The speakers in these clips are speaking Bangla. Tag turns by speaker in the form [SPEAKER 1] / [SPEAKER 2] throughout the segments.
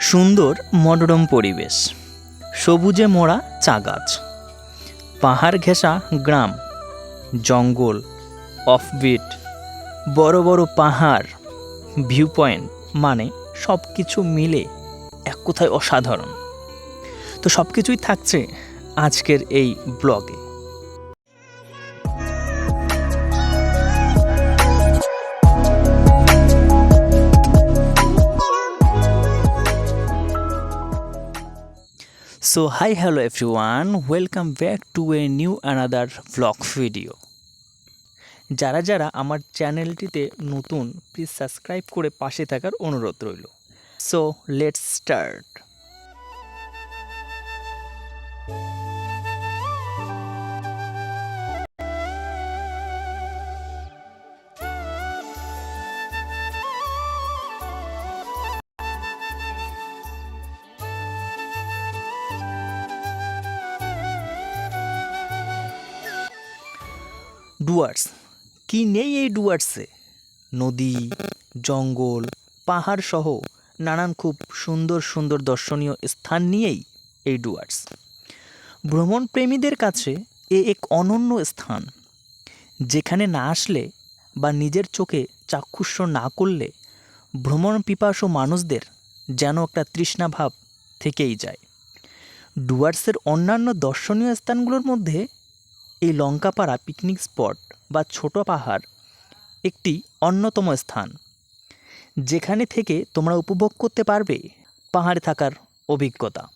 [SPEAKER 1] সুন্দর মনোরম পরিবেশ। সবুজে মোড়া চা গাছ। পাহাড় ঘেঁষা গ্রাম। জঙ্গল। অফবিট বড় বড় পাহাড়। ভিউ পয়েন্ট মানে সব কিছু মিলে এক কোথায় অসাধারণ। তো সব কিছুই থাকছে আজকের এই ব্লগে so hi hello everyone welcome back to a new another vlog video যারা যারা আমার চ্যানেলটিতে নতুন প্লিজ সাবস্ক্রাইব করে পাশে থাকার অনুরোধ রইল। So let's start Dooars. কি নেই এই ডুয়ার্সে? নদী, জঙ্গল পাহাড় সহ নানান খুব সুন্দর সুন্দর দর্শনীয় স্থান নিয়েই এই ডুয়ার্স। ভ্রমণ প্রেমীদের কাছে এ এক অনন্য স্থান, যেখানে না আসলে বা নিজের চোখে চাক্ষুষ না করলে ভ্রমণ পিপাসু মানুষদের যেন একটা তৃষ্ণাভাব থেকেই যায়। ডুয়ার্সের অন্যান্য দর্শনীয় স্থানগুলোর মধ্যে এই লঙ্কাপাড়া পিকনিক স্পট বা ছোট পাহাড় একটি অন্যতম স্থান। যেখানে থেকে তোমরা উপভোগ করতে পারবে পাহাড়ে থাকার অভিজ্ঞতা।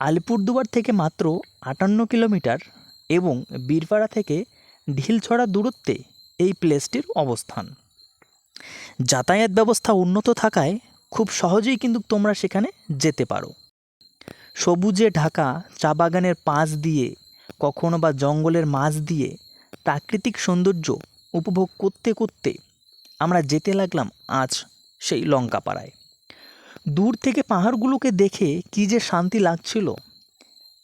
[SPEAKER 1] আলিপুরদুয়ার থেকে মাত্র আটান্ন কিলোমিটার এবং বীরপাড়া থেকে ঢিলছড়া দূরত্বে এই প্লেসটির অবস্থান। যাতায়াত ব্যবস্থা উন্নত থাকায় খুব সহজেই কিন্তু তোমরা সেখানে যেতে পারো। সবুজে ঢাকা চা বাগানের পাশ দিয়ে কখনো বা জঙ্গলের মাঝ দিয়ে প্রাকৃতিক সৌন্দর্য উপভোগ করতে করতে আমরা যেতে লাগলাম আজ সেই লঙ্কাপাড়ায়। দূর থেকে পাহাড়গুলোকে দেখে কী যে শান্তি লাগছিল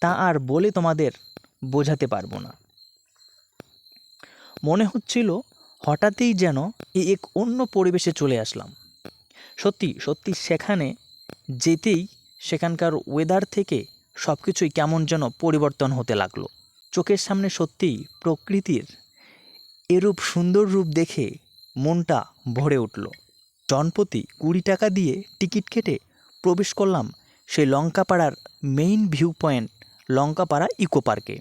[SPEAKER 1] তা আর বলে তোমাদের বোঝাতে পারব না। মনে হচ্ছিল হঠাৎই যেন এক অন্য পরিবেশে চলে আসলাম। সত্যি সত্যি সেখানে যেতেই সেখানকার ওয়েদার থেকে সব কিছুই কেমন যেন পরিবর্তন হতে লাগল। চোখের সামনে সত্যিই প্রকৃতির এরূপ সুন্দর রূপ দেখে মনটা ভরে উঠল। জনপ্রতি কুড়ি টাকা দিয়ে টিকিট কেটে প্রবেশ করলাম সেই লঙ্কাপাড়ার main view point Lankapara eco পার্কে।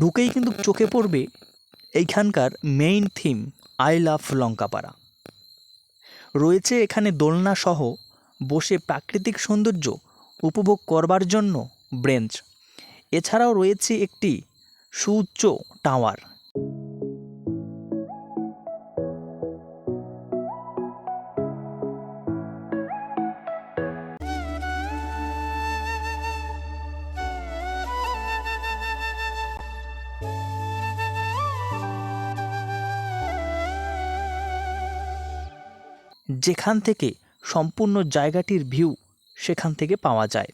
[SPEAKER 1] ঢুকেই কিন্তু চোখে পড়বে এইখানকার main theme I love Lankapara রয়েছে এখানে দোলনাসহ বসে প্রাকৃতিক সৌন্দর্য উপভোগ করবার জন্য ব্রেঞ্চ। এছাড়াও রয়েছে একটি সুউচ্চ টাওয়ার। যেখান থেকে সম্পূর্ণ জায়গাটির ভিউ সেখান থেকে পাওয়া যায়।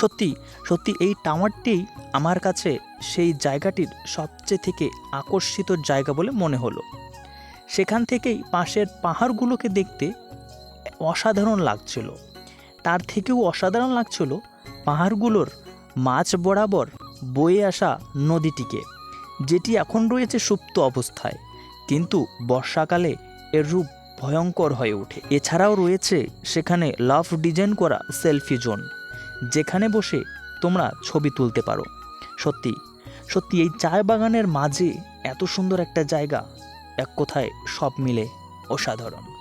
[SPEAKER 1] সত্যি সত্যি এই টাওয়ারটি আমার কাছে সেই জায়গাটির সবচেয়ে থেকে আকর্ষিত জায়গা বলে মনে হলো। সেখান থেকেই পাশের পাহাড়গুলোকে দেখতে অসাধারণ লাগছিল। তার থেকেও অসাধারণ লাগছিল পাহাড়গুলোর মাঝ বরাবর বয়ে আসা নদীটিকে, যেটি এখন রয়েছে সুপ্ত অবস্থায়, কিন্তু বর্ষাকালে এর রূপ ভয়ঙ্কর হয়ে ওঠে। এছাড়াও রয়েছে সেখানে লাভ ডিজাইন করা সেলফি জোন। যেখানে বসে তোমরা ছবি তুলতে পারো। সত্যি সত্যি এই চা বাগানের মাঝে এত সুন্দর একটা জায়গা, এক কথায় সব মিলে অসাধারণ।